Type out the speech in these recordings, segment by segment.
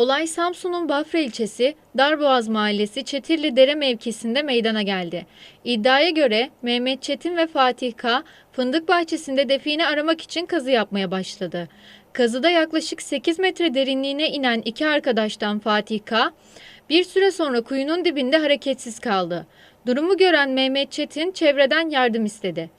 Olay Samsun'un Bafra ilçesi Darboğaz Mahallesi Çetirli Dere mevkisinde meydana geldi. İddiaya göre Mehmet Çetin ve Fatih K. fındık bahçesinde define aramak için kazı yapmaya başladı. Kazıda yaklaşık 8 metre derinliğine inen iki arkadaştan Fatih K. bir süre sonra kuyunun dibinde hareketsiz kaldı. Durumu gören Mehmet Çetin çevreden yardım istedi.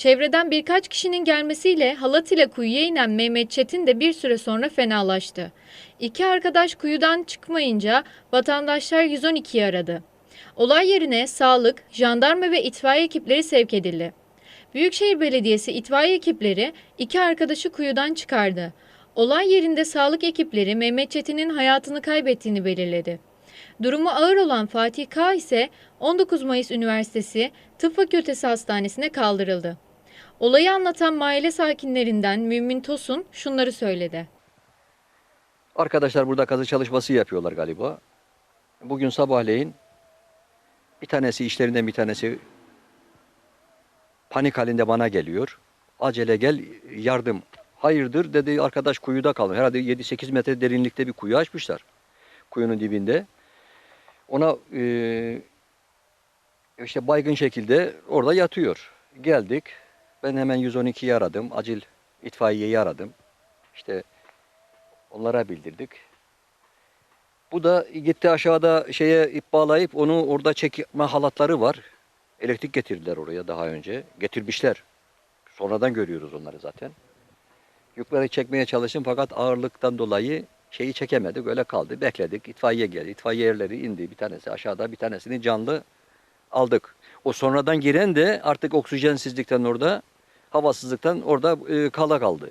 Çevreden birkaç kişinin gelmesiyle halat ile kuyuya inen Mehmet Çetin de bir süre sonra fenalaştı. İki arkadaş kuyudan çıkmayınca vatandaşlar 112'yi aradı. Olay yerine sağlık, jandarma ve itfaiye ekipleri sevk edildi. Büyükşehir Belediyesi itfaiye ekipleri iki arkadaşı kuyudan çıkardı. Olay yerinde sağlık ekipleri Mehmet Çetin'in hayatını kaybettiğini belirledi. Durumu ağır olan Fatih K ise 19 Mayıs Üniversitesi Tıp Fakültesi Hastanesi'ne kaldırıldı. Olayı anlatan mahalle sakinlerinden Mümin Tosun şunları söyledi. Arkadaşlar burada kazı çalışması yapıyorlar galiba. Bugün sabahleyin bir tanesi işlerinden bir tanesi panik halinde bana geliyor. Acele gel yardım. Hayırdır dedi arkadaş kuyuda kalmış. Herhalde 7-8 metre derinlikte bir kuyu açmışlar. Kuyunun dibinde. Ona e, işte baygın şekilde orada yatıyor. Geldik. Ben hemen 112'yi aradım. Acil itfaiyeyi aradım. İşte Onlara bildirdik. Bu da gitti aşağıda şeye ip bağlayıp onu orada çekme halatları var. Elektrik getirdiler oraya daha önce. Getirmişler. Sonradan görüyoruz onları zaten. Yukarı çekmeye çalıştım fakat ağırlıktan dolayı şeyi çekemedik. Öyle kaldı. Bekledik. İtfaiye geldi. İtfaiyeleri indi. Bir tanesi aşağıda bir tanesini canlı aldık. O sonradan giren de artık oksijensizlikten orada havasızlıktan orada e, kala kaldı.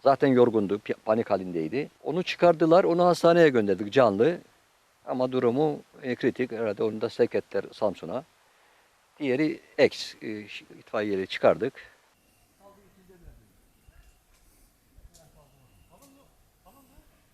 Zaten yorgundu, panik halindeydi. Onu çıkardılar, onu hastaneye gönderdik canlı. Ama durumu e, kritik. Herhalde onu da sevk Samsun'a. Diğeri ex, e, itfaiyeleri çıkardık.